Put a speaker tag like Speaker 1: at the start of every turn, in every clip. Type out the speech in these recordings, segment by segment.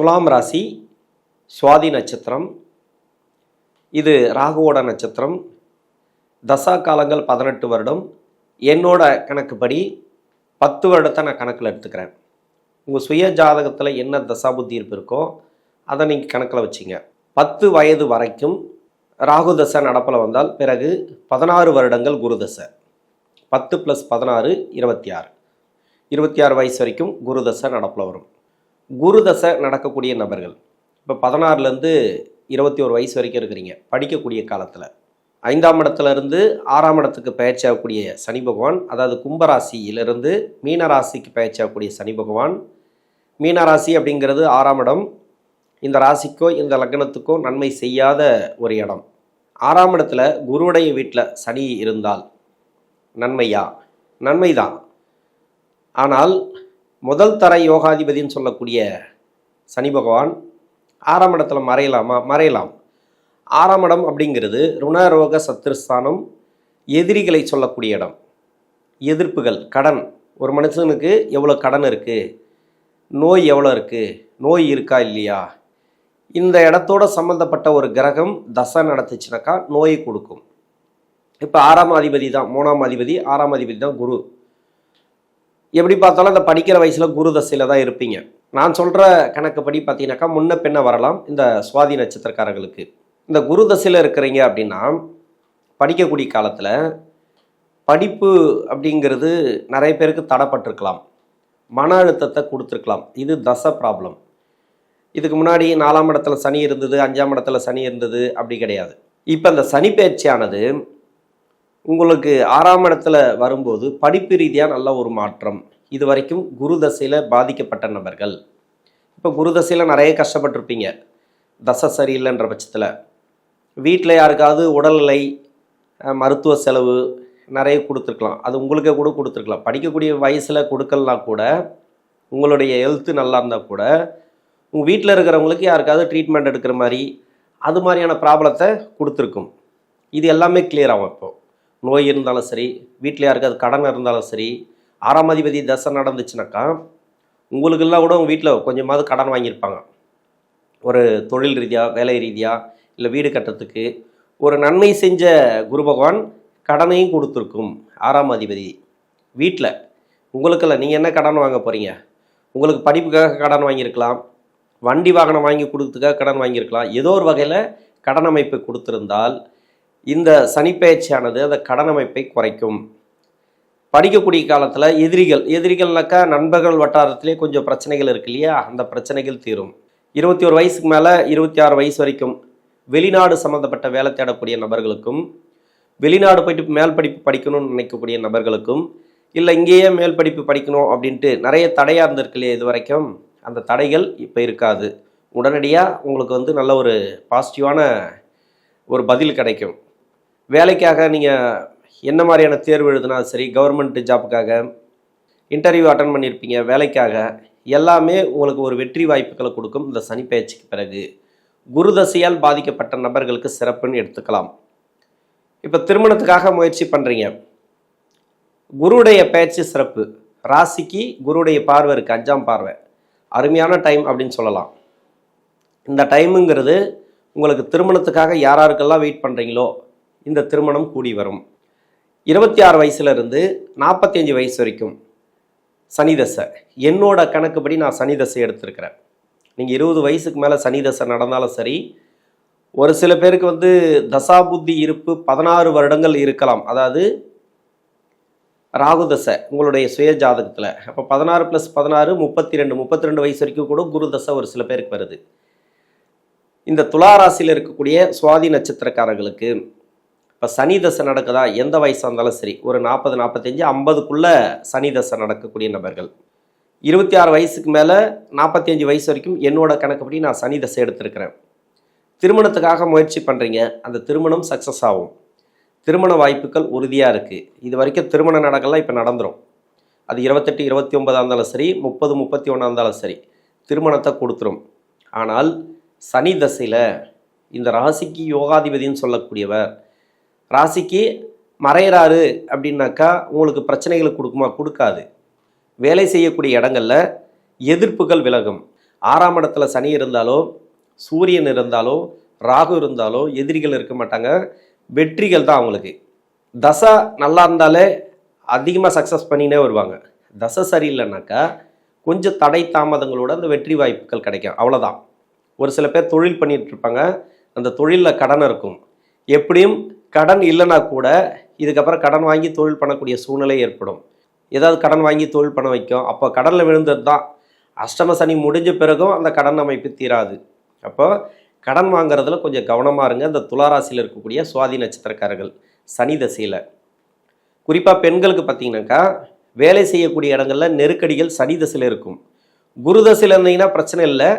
Speaker 1: துலாம் ராசி சுவாதி நட்சத்திரம். இது ராகுவோட நட்சத்திரம். தசா காலங்கள் பதினெட்டு வருடம். என்னோட கணக்குப்படி பத்து வருடத்தை நான் கணக்கில் எடுத்துக்கிறேன். உங்கள் சுய ஜாதகத்தில் என்ன தசா புத்தி இருக்கோ அதை நீங்கள் கணக்கில் வச்சிங்க. பத்து வயது வரைக்கும் ராகு தசை நடப்பில் வந்தால் பிறகு பதினாறு வருடங்கள் குரு தசை. பத்து ப்ளஸ் பதினாறு இருபத்தி ஆறு. இருபத்தி ஆறு வயசு வரைக்கும் குரு தசை நடப்பில் வரும். குருதசை நடக்கக்கூடிய நபர்கள். இப்போ பதினாறுலேருந்து இருபத்தி ஒரு வயசு வரைக்கும் இருக்கிறீங்க. படிக்கக்கூடிய காலத்தில். ஐந்தாம் இடத்துல இருந்து ஆறாம் இடத்துக்கு பயிற்சி ஆகக்கூடிய சனி பகவான் அதாவது கும்பராசியிலிருந்து மீனராசிக்கு பயிற்சி ஆகக்கூடிய சனி பகவான். மீனராசி அப்படிங்கிறது ஆறாம் இடம். இந்த ராசிக்கோ இந்த லக்னத்துக்கோ நன்மை செய்யாத ஒரு இடம். ஆறாம் இடத்துல குருவுடைய வீட்டில் சனி இருந்தால் நன்மையா? நன்மைதான். ஆனால் முதல் தர யோகாதிபதின்னு சொல்லக்கூடிய சனி பகவான் ஆறாம் இடத்துல மறையலாமா? மறையலாம். ஆறாம் இடம் அப்படிங்கிறது ருணரோக சத்துருஸ்தானம் எதிரிகளை சொல்லக்கூடிய இடம். எதிர்ப்புகள் கடன். ஒரு மனுஷனுக்கு எவ்வளோ கடன் இருக்குது நோய் எவ்வளோ இருக்குது நோய் இருக்கா இல்லையா? இந்த இடத்தோட சம்மந்தப்பட்ட ஒரு கிரகம் தசை நடத்துச்சுனாக்கா நோயை கொடுக்கும். இப்போ ஆறாம் அதிபதி தான் மூணாம் அதிபதி ஆறாம் அதிபதி தான் குரு. எப்படி பார்த்தாலும் அந்த படிக்கிற வயசில் குரு தசையில் தான் இருப்பீங்க. நான் சொல்கிற கணக்குப்படி பார்த்தீங்கன்னாக்கா முன்ன பின்ன வரலாம் இந்த சுவாதி நட்சத்திரக்காரர்களுக்கு. இந்த குரு தசையில் இருக்கிறீங்க அப்படின்னா படிக்கக்கூடிய காலத்தில் படிப்பு அப்படிங்கிறது நிறைய பேருக்கு தடைப்பட்டிருக்கலாம். மன அழுத்தத்தை கொடுத்துருக்கலாம். இது தசை ப்ராப்ளம் இதுக்கு முன்னாடி நாலாம் இடத்துல சனி இருந்தது அஞ்சாம் இடத்துல சனி இருந்தது அப்படி கிடையாது. இப்போ அந்த சனி பயிற்சியானது உங்களுக்கு ஆறாம் இடத்துல வரும்போது படிப்பு ரீதியாக நல்ல ஒரு மாற்றம். இது வரைக்கும் குரு தசையில் பாதிக்கப்பட்ட நபர்கள். இப்போ குரு தசையில் நிறைய கஷ்டப்பட்டிருப்பீங்க. தசை சரியில்லைன்ற பட்சத்தில். வீட்டில் யாருக்காவது உடல்நிலை மருத்துவ செலவு நிறைய கொடுத்துருக்கலாம். அது உங்களுக்கே கூட கொடுத்துருக்கலாம். படிக்கக்கூடிய வயசில் கொடுக்கலாம் கூட உங்களுடைய ஹெல்த்து நல்லா இருந்தால் கூட உங்கள் வீட்டில் இருக்கிறவங்களுக்கு யாருக்காவது ட்ரீட்மெண்ட் எடுக்கிற மாதிரி அது மாதிரியான ப்ராப்ளத்தை கொடுத்துருக்கும். இது எல்லாமே கிளியர் ஆகும் இப்போது நோய் இருந்தாலும் சரி வீட்டில் யாருக்காவது கடன் இருந்தாலும் சரி ஆறாம் அதிபதி தசை நடந்துச்சுனாக்கா உங்களுக்கெல்லாம் கூட உங்கள் வீட்டில் கொஞ்சமாவது கடன் வாங்கியிருப்பாங்க. ஒரு தொழில் ரீதியாக வேலை ரீதியாக இல்லை வீடு கட்டுறதுக்கு. ஒரு நன்மை செஞ்ச குரு பகவான் கடனையும் கொடுத்துருக்கும் ஆறாம் அதிபதி வீட்டில். உங்களுக்கெல்லாம் நீங்கள் என்ன கடன் வாங்க போகிறீங்க உங்களுக்கு படிப்புக்காக கடன் வாங்கியிருக்கலாம் வண்டி வாகனம் வாங்கி கொடுத்ததுக்காக கடன் வாங்கியிருக்கலாம் ஏதோ ஒரு வகையில் கடன் அமைப்பு கொடுத்துருந்தால் இந்த சனிப்பெயர்ச்சியானது அந்த கடனமைப்பை குறைக்கும். படிக்கக்கூடிய காலத்தில் எதிரிகள் எதிரிகள்னாக்கா நண்பர்கள் வட்டாரத்திலே கொஞ்சம் பிரச்சனைகள் இருக்கு இல்லையா? அந்த பிரச்சனைகள் தீரும். இருபத்தி ஒரு வயசுக்கு மேலே இருபத்தி ஆறு வயசு வரைக்கும் வெளிநாடு சம்மந்தப்பட்ட வேலை தேடக்கூடிய நபர்களுக்கும் வெளிநாடு போயிட்டு மேல் படிப்பு படிக்கணும்னு நினைக்கக்கூடிய நபர்களுக்கும் இல்லை இங்கேயே மேல் படிப்பு படிக்கணும் அப்படின்ட்டு நிறைய தடையாக இருந்திருக்கு இல்லையா இது வரைக்கும்? அந்த தடைகள் இப்போ இருக்காது. உடனடியாக உங்களுக்கு வந்து நல்ல ஒரு பாசிட்டிவான ஒரு பதில் கிடைக்கும். வேலைக்காக நீங்கள் என்ன மாதிரியான தேர்வு எழுதுனா சரி கவர்மெண்ட் ஜாப்புக்காக இன்டர்வியூ அட்டன் பண்ணியிருப்பீங்க வேலைக்காக எல்லாமே உங்களுக்கு ஒரு வெற்றி வாய்ப்புகளை கொடுக்கும் இந்த சனி பயிற்சிக்கு பிறகு. குருதசையால் பாதிக்கப்பட்ட நபர்களுக்கு சிறப்புன்னு எடுத்துக்கலாம். இப்போ திருமணத்துக்காக முயற்சி பண்ணுறீங்க குருடைய பயிற்சி சிறப்பு. ராசிக்கு குருடைய பார்வை இருக்குது அஞ்சாம் பார்வை. அருமையான டைம் அப்படின்னு சொல்லலாம். இந்த டைமுங்கிறது உங்களுக்கு திருமணத்துக்காக யார் யாருக்கெல்லாம் வெயிட் பண்ணுறீங்களோ இந்த திருமணம் கூடி வரும். இருபத்தி ஆறு வயசுலேருந்து நாற்பத்தஞ்சு வயசு வரைக்கும் சனிதசை. என்னோட கணக்குப்படி நான் சனி தசை எடுத்திருக்கிறேன். நீங்கள் இருபது வயசுக்கு மேலே சனிதசை நடந்தாலும் சரி ஒரு சில பேருக்கு வந்து தசாபுத்தி இருப்பு பதினாறு வருடங்கள் இருக்கலாம். அதாவது ராகு தசை உங்களுடைய சுய ஜாதகத்தில். அப்போ பதினாறு ப்ளஸ் பதினாறு முப்பத்தி ரெண்டு முப்பத்தி ரெண்டு வயசு வரைக்கும் கூட குரு தசை ஒரு சில பேருக்கு வருது. இந்த துளாராசியில் இருக்கக்கூடிய சுவாதி நட்சத்திரக்காரர்களுக்கு இப்போ சனி தசை நடக்குதா? எந்த வயசாக இருந்தாலும் சரி. ஒரு நாற்பது நாற்பத்தஞ்சு ஐம்பதுக்குள்ளே சனி தசை நடக்கக்கூடிய நபர்கள். இருபத்தி ஆறு வயசுக்கு மேலே நாற்பத்தி அஞ்சு வயசு வரைக்கும் என்னோட கணக்குப்படி நான் சனி தசை எடுத்திருக்கிறேன். திருமணத்துக்காக முயற்சி பண்ணுறீங்க அந்த திருமணம் சக்ஸஸ் ஆகும். திருமண வாய்ப்புகள் உறுதியாக இருக்குது இது வரைக்கும் திருமணம் நடக்கலாம் இப்போ நடந்துடும் அது இருபத்தெட்டு இருபத்தி ஒன்பதாக இருந்தாலும் சரி முப்பது முப்பத்தி ஒன்றா இருந்தாலும் சரி திருமணத்தை கொடுத்துரும். ஆனால் சனி தசையில் இந்த ராசிக்கு யோகாதிபதின்னு சொல்லக்கூடியவர் ராசிக்கு மறையிறாரு அப்படின்னாக்கா உங்களுக்கு பிரச்சனைகளை கொடுக்குமா? கொடுக்காது. வேலை செய்யக்கூடிய இடங்கள்ல எதிர்ப்புகள் விலகும். ஆறாம் இடத்துல சனி இருந்தாலோ சூரியன் இருந்தாலோ ராகு இருந்தாலோ எதிரிகள் இருக்க மாட்டாங்க. வெற்றிகள் தான் அவங்களுக்கு. தசை நல்லா இருந்தாலே அதிகமாக சக்ஸஸ் பண்ணினே வருவாங்க. தசை சரியில்லைனாக்கா கொஞ்சம் தடை தாமதங்களோட அந்த வெற்றி வாய்ப்புகள் கிடைக்கும். அவ்வளோதான் ஒரு சில பேர் தொழில் பண்ணிகிட்ருப்பாங்க இருப்பாங்க. அந்த தொழிலில் கடன் இருக்கும். எப்படியும் கடன் இல்லைனா கூட இதுக்கப்புறம் கடன் வாங்கி தொழில் பண்ணக்கூடிய சூழ்நிலை ஏற்படும். ஏதாவது கடன் வாங்கி தொழில் பண்ண வைக்கும். அப்போ கடனில் விழுந்தது தான். அஷ்டம சனி முடிஞ்ச பிறகும் அந்த கடன் அமைப்பு தீராது. அப்போ கடன் வாங்குறதுல கொஞ்சம் கவனமாக இருங்க. இந்த துளாராசியில் இருக்கக்கூடிய சுவாதி நட்சத்திரக்காரர்கள் சனி தசையில். குறிப்பாக பெண்களுக்கு பார்த்தீங்கன்னாக்கா வேலை செய்யக்கூடிய இடங்களில் நெருக்கடிகள் சனி தசையில் இருக்கும். குரு தசையில் இருந்தீங்கன்னா பிரச்சனை இல்லை.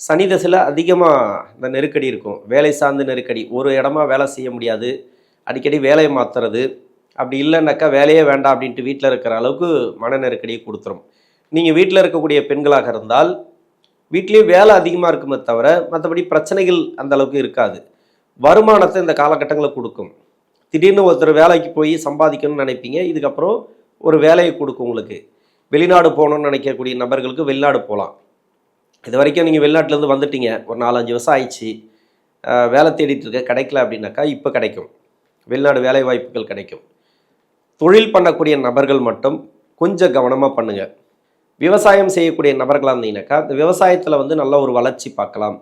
Speaker 1: சனி தசையில் அதிகமாக இந்த நெருக்கடி இருக்கும். வேலை சார்ந்த நெருக்கடி. ஒரு இடமா வேலை செய்ய முடியாது. அடிக்கடி வேலையை மாற்றுறது அப்படி இல்லைன்னாக்கா வேலையே வேண்டாம் அப்படின்ட்டு வீட்டில் இருக்கிற அளவுக்கு மன நெருக்கடியை கொடுத்துரும். நீங்கள் வீட்டில் இருக்கக்கூடிய பெண்களாக இருந்தால் வீட்லேயும் வேலை அதிகமாக இருக்குமே தவிர மற்றபடி பிரச்சனைகள் அந்த அளவுக்கு இருக்காது. வருமானத்தை இந்த காலகட்டங்களில் கொடுக்கும். திடீர்னு ஒருத்தர் வேலைக்கு போய் சம்பாதிக்கணும்னு நினைப்பீங்க. இதுக்கப்புறம் ஒரு வேலையை கொடுக்கும் உங்களுக்கு. வெளிநாடு போகணும்னு நினைக்கக்கூடிய நபர்களுக்கு வெளிநாடு போகலாம். இது வரைக்கும் நீங்கள் வெளிநாட்டிலேருந்து வந்துட்டீங்க. ஒரு நாலஞ்சு வருஷம் ஆயிடுச்சு. வேலை தேடிட்டு இருக்க. கிடைக்கல அப்படின்னாக்கா இப்போ கிடைக்கும். வெளிநாடு வேலை வாய்ப்புகள் கிடைக்கும். தொழில் பண்ணக்கூடிய நபர்கள் மட்டும் கொஞ்சம் கவனமாக பண்ணுங்க. விவசாயம் செய்யக்கூடிய நபர்களாக இருந்தீங்கன்னாக்கா இந்த விவசாயத்தில் வந்து நல்ல ஒரு வளர்ச்சி பார்க்கலாம்.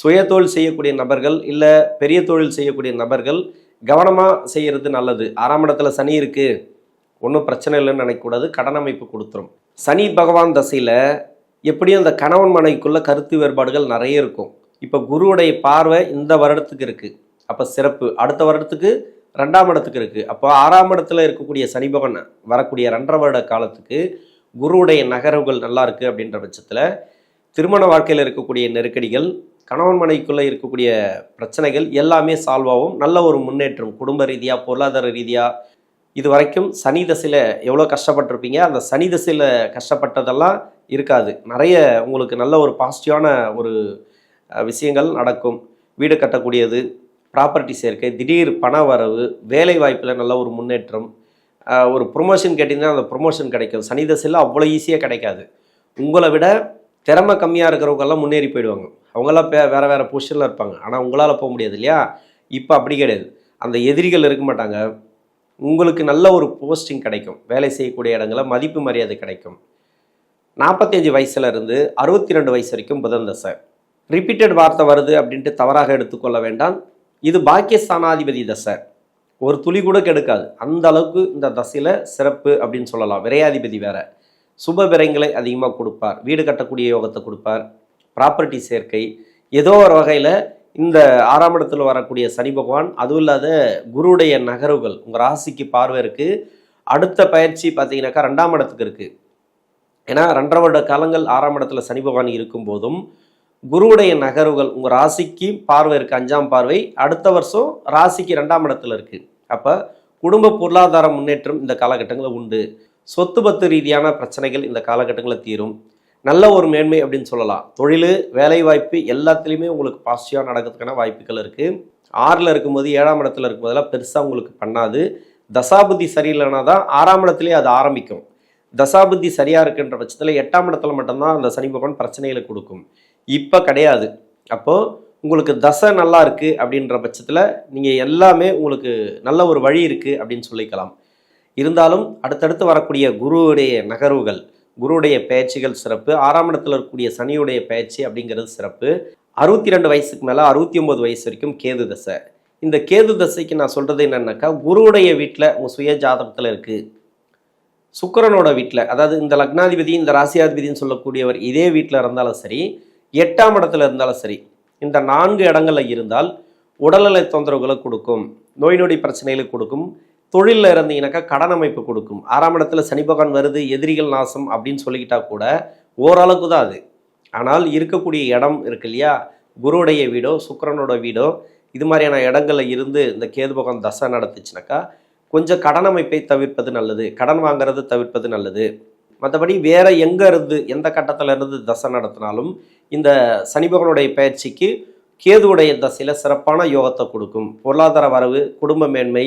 Speaker 1: சுய தொழில் செய்யக்கூடிய நபர்கள் இல்லை பெரிய தொழில் செய்யக்கூடிய நபர்கள் கவனமாக செய்கிறது நல்லது. ஆறாம் இடத்துல சனி இருக்குது ஒன்றும் பிரச்சனை இல்லைன்னு நினைக்கக்கூடாது. கடன் அமைப்பு கொடுத்துரும். சனி பகவான் தசையில் எப்படியும் அந்த கணவன் மனைவிக்குள்ள கருத்து வேறுபாடுகள் நிறைய இருக்கும். இப்போ குருவுடைய பார்வை இந்த வருடத்துக்கு இருக்குது அப்போ சிறப்பு. அடுத்த வருடத்துக்கு ரெண்டாம் இடத்துக்கு இருக்குது அப்போ ஆறாம் இடத்துல இருக்கக்கூடிய சனி பகவான் வரக்கூடிய ரெண்டரை வருட காலத்துக்கு குருவுடைய நகர்வுகள் நல்லா இருக்குது அப்படின்ற பட்சத்தில் திருமண வாழ்க்கையில் இருக்கக்கூடிய நெருக்கடிகள் கணவன் மனைவிக்குள்ளே இருக்கக்கூடிய பிரச்சனைகள் எல்லாமே சால்வ் ஆகும். நல்ல ஒரு முன்னேற்றம் குடும்ப ரீதியாக பொருளாதார ரீதியாக இது வரைக்கும் சனி தசையில் எவ்வளோ கஷ்டப்பட்டிருப்பீங்க? அந்த சனி தசையில் கஷ்டப்பட்டதெல்லாம் இருக்காது. நிறைய உங்களுக்கு நல்ல ஒரு பாசிட்டிவான ஒரு விஷயங்கள் நடக்கும். வீடு கட்டக்கூடியது ப்ராப்பர்ட்டி சேர்க்கை திடீர் பண வரவு வேலை வாய்ப்பில் நல்ல ஒரு முன்னேற்றம் ஒரு ப்ரொமோஷன் கேட்டிங்கன்னா அந்த ப்ரொமோஷன் கிடைக்கும். சனி தசையில் அவ்வளோ ஈஸியாக கிடைக்காது. உங்களை விட திறமை கம்மியாக இருக்கிறவங்கெல்லாம் முன்னேறி போயிடுவாங்க. அவங்களாம் பே வேறு வேறு பொசிஷனில் இருப்பாங்க. ஆனால் உங்களால் போக முடியாது இல்லையா? இப்போ அப்படி கிடையாது. அந்த எதிரிகள் இருக்க மாட்டாங்க. உங்களுக்கு நல்ல ஒரு போஸ்டிங் கிடைக்கும். வேலை செய்யக்கூடிய இடங்களில் மதிப்பு மரியாதை கிடைக்கும். நாற்பத்தஞ்சு வயசுல இருந்து அறுபத்தி ரெண்டு வயசு வரைக்கும் புதன் தசை. ரிப்பீட்டட் வார்த்தை வருது அப்படின்ட்டு தவறாக எடுத்துக்கொள்ள வேண்டாம். இது பாக்கியஸ்தானாதிபதி தசை. ஒரு துளி கூட கெடுக்காது. அந்த அளவுக்கு இந்த தசையில் சிறப்பு அப்படின்னு சொல்லலாம். விரையாதிபதி வேற. சுப விரயங்களை அதிகமாக கொடுப்பார். வீடு கட்டக்கூடிய யோகத்தை கொடுப்பார். ப்ராப்பர்ட்டி சேர்க்கை. ஏதோ ஒரு வகையில் இந்த ஆறாம் இடத்துல வரக்கூடிய சனி பகவான் அதுவும் இல்லாத குருடைய நகர்வுகள் உங்கள் ராசிக்கு பார்வை இருக்குது அடுத்த பயிற்சி பார்த்தீங்கன்னாக்கா ரெண்டாம் இடத்துக்கு இருக்குது ஏன்னா ரெண்டரை வருட காலங்கள் ஆறாம் இடத்துல சனி பகவான் இருக்கும்போதும் குருவுடைய நகர்வுகள் உங்கள் ராசிக்கு பார்வை இருக்குது அஞ்சாம் பார்வை. அடுத்த வருஷம் ராசிக்கு ரெண்டாம் இடத்துல இருக்குது அப்போ குடும்ப பொருளாதார முன்னேற்றம் இந்த காலகட்டங்களில் உண்டு. சொத்து பத்து ரீதியான பிரச்சனைகள் இந்த காலகட்டங்களில் தீரும். நல்ல ஒரு மேன்மை அப்படின்னு சொல்லலாம். தொழில் வேலை வாய்ப்பு எல்லாத்துலேயுமே உங்களுக்கு பாசிட்டிவாக நடக்கிறதுக்கான வாய்ப்புகள் இருக்குது ஆறில் இருக்கும்போது ஏழாம் இடத்துல இருக்கும்போதெல்லாம் பெருசாக உங்களுக்கு பண்ணாது. தசாபுத்தி சரியில்லைனா தான் ஆறாம் இடத்துலேயே அது ஆரம்பிக்கும். தசாபுத்தி சரியாக இருக்குன்ற பட்சத்தில் எட்டாம் இடத்துல மட்டும்தான் அந்த சனி பகவான் பிரச்சனைகளை கொடுக்கும். இப்போ கிடையாது. அப்போது உங்களுக்கு தசை நல்லா இருக்குது அப்படின்ற பட்சத்தில் நீங்கள் எல்லாமே உங்களுக்கு நல்ல ஒரு வழி இருக்குது அப்படின்னு சொல்லிக்கலாம். இருந்தாலும் அடுத்தடுத்து வரக்கூடிய குருவுடைய நகர்வுகள் குருவுடைய பயிற்சிகள் சிறப்பு ஆறாம் இடத்துல இருக்கக்கூடிய சனியுடைய பயிற்சி அப்படிங்கிறது சிறப்பு. அறுபத்தி ரெண்டு வயசுக்கு மேலே அறுபத்தி ஒம்பது வயசு வரைக்கும் கேது தசை. இந்த கேது தசைக்கு நான் சொல்கிறது என்னென்னாக்கா குருவுடைய வீட்டில் உங்கள் சுய ஜாதகத்தில் இருக்குது சுக்கரனோட வீட்டில் அதாவது இந்த லக்னாதிபதி இந்த ராசியாதிபதினு சொல்லக்கூடியவர் இதே வீட்டில் இருந்தாலும் சரி எட்டாம் இடத்துல இருந்தாலும் சரி இந்த நான்கு இடங்களில் இருந்தால் உடல்நலை தொந்தரவுகளை கொடுக்கும் நோய் நொடி பிரச்சனைகளை கொடுக்கும் தொழிலில் இருந்தீங்கன்னாக்கா கடன் அமைப்பு கொடுக்கும். ஆறாம் இடத்துல சனி பகவான் வருது எதிரிகள் நாசம் அப்படின்னு சொல்லிக்கிட்டா கூட ஓரளவுக்கு தான் அது. ஆனால் இருக்கக்கூடிய இடம் இருக்கு இல்லையா? குருவுடைய வீடோ சுக்கரனோட வீடோ இது மாதிரியான இடங்களில் இருந்து இந்த கேது பகவான் தசை நடத்துச்சுனாக்கா கொஞ்சம் கடன் அமைப்பை தவிர்ப்பது நல்லது கடன் வாங்குறது தவிர்ப்பது நல்லது. மற்றபடி வேற எங்க இருந்து எந்த கட்டத்துல இருந்து தசை நடத்தினாலும் இந்த சனி பயிற்சிக்கு கேதுவுடைய தசையில சிறப்பான யோகத்தை கொடுக்கும். பொருளாதார வரவு குடும்ப மேன்மை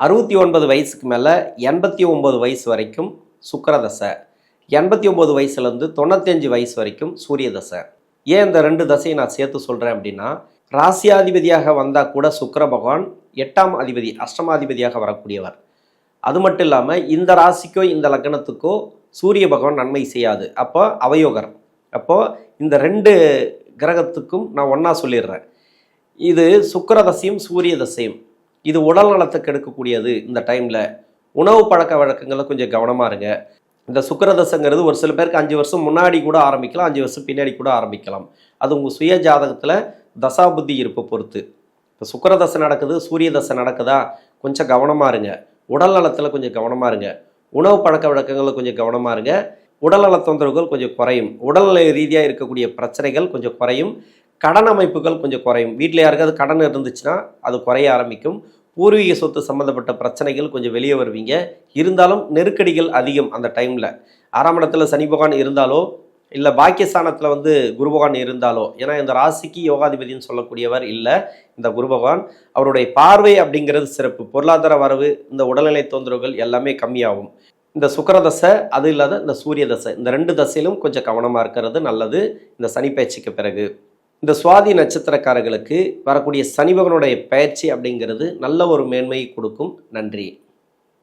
Speaker 1: அறுபத்தி ஒன்பது வயசுக்கு மேலே எண்பத்தி ஒம்பது வயசு வரைக்கும் சுக்கரதசை எண்பத்தி ஒம்பது வயசுலேருந்து தொண்ணூத்தஞ்சு வயசு வரைக்கும் சூரிய தசை. ஏன் இந்த ரெண்டு தசையை நான் சேர்த்து சொல்கிறேன் அப்படின்னா ராசியாதிபதியாக வந்தால் கூட சுக்கர பகவான் எட்டாம் அதிபதி அஷ்டமாதிபதியாக வரக்கூடியவர். அது மட்டும் இல்லாமல் இந்த ராசிக்கோ இந்த லக்னத்துக்கோ சூரிய பகவான் நன்மை செய்யாது. அப்போ அவயோகர் அப்போது இந்த ரெண்டு கிரகத்துக்கும் நான் ஒன்றா சொல்லிடுறேன். இது சுக்கிர தசையும் சூரிய தசையும் இது உடல் நலத்துக்கு எடுக்கக்கூடியது இந்த டைமில். உணவு பழக்க வழக்கங்களில் கொஞ்சம் கவனமாக இருங்க. இந்த சுக்கரதசங்கிறது ஒரு சில பேருக்கு அஞ்சு வருஷம் முன்னாடி கூட ஆரம்பிக்கலாம் அஞ்சு வருஷம் பின்னாடி கூட ஆரம்பிக்கலாம். அது உங்கள் சுய ஜாதகத்தில் தசாபுத்தி இருப்பை பொறுத்து. இப்போ சுக்கிரதசை நடக்குது சூரிய தசை நடக்குதா? கொஞ்சம் கவனமாக இருங்க. உடல் நலத்தில் கொஞ்சம் கவனமாக இருங்க. உணவு பழக்க வழக்கங்களில் கொஞ்சம் கவனமாக இருங்க. உடல்நல தொந்தரவுகள் கொஞ்சம் குறையும். உடல்நிலை ரீதியாக இருக்கக்கூடிய பிரச்சனைகள் கொஞ்சம் குறையும். கடன் அமைப்புகள் கொஞ்சம் குறையும். வீட்டில் யாருக்காவது கடன் இருந்துச்சுன்னா அது குறைய ஆரம்பிக்கும். பூர்வீக சொத்து சம்மந்தப்பட்ட பிரச்சனைகள் கொஞ்சம் வெளியே வருவீங்க. இருந்தாலும் நெருக்கடிகள் அதிகம் அந்த டைமில் ஆறாம் இடத்துல சனி பகவான் இருந்தாலோ இல்லை பாக்கியஸ்தானத்தில் வந்து குரு பகவான் இருந்தாலோ ஏன்னா இந்த ராசிக்கு யோகாதிபதினு சொல்லக்கூடியவர் இல்லை இந்த குரு பகவான் அவருடைய பார்வை அப்படிங்கிறது சிறப்பு. பொருளாதார வரவு இந்த உடல்நிலை தொந்தரவுகள் எல்லாமே கம்மியாகும். இந்த சுக்கரதசை அது இல்லாத இந்த சூரிய தசை. இந்த ரெண்டு தசையிலும் கொஞ்சம் கவனமாக இருக்கிறது நல்லது. இந்த சனி பயிற்சிக்கு பிறகு. இந்த சுவாதி நட்சத்திரக்காரர்களுக்கு வரக்கூடிய சனிபகனுடைய பயிற்சி அப்படிங்கிறது நல்ல ஒரு மேன்மையை கொடுக்கும். நன்றி.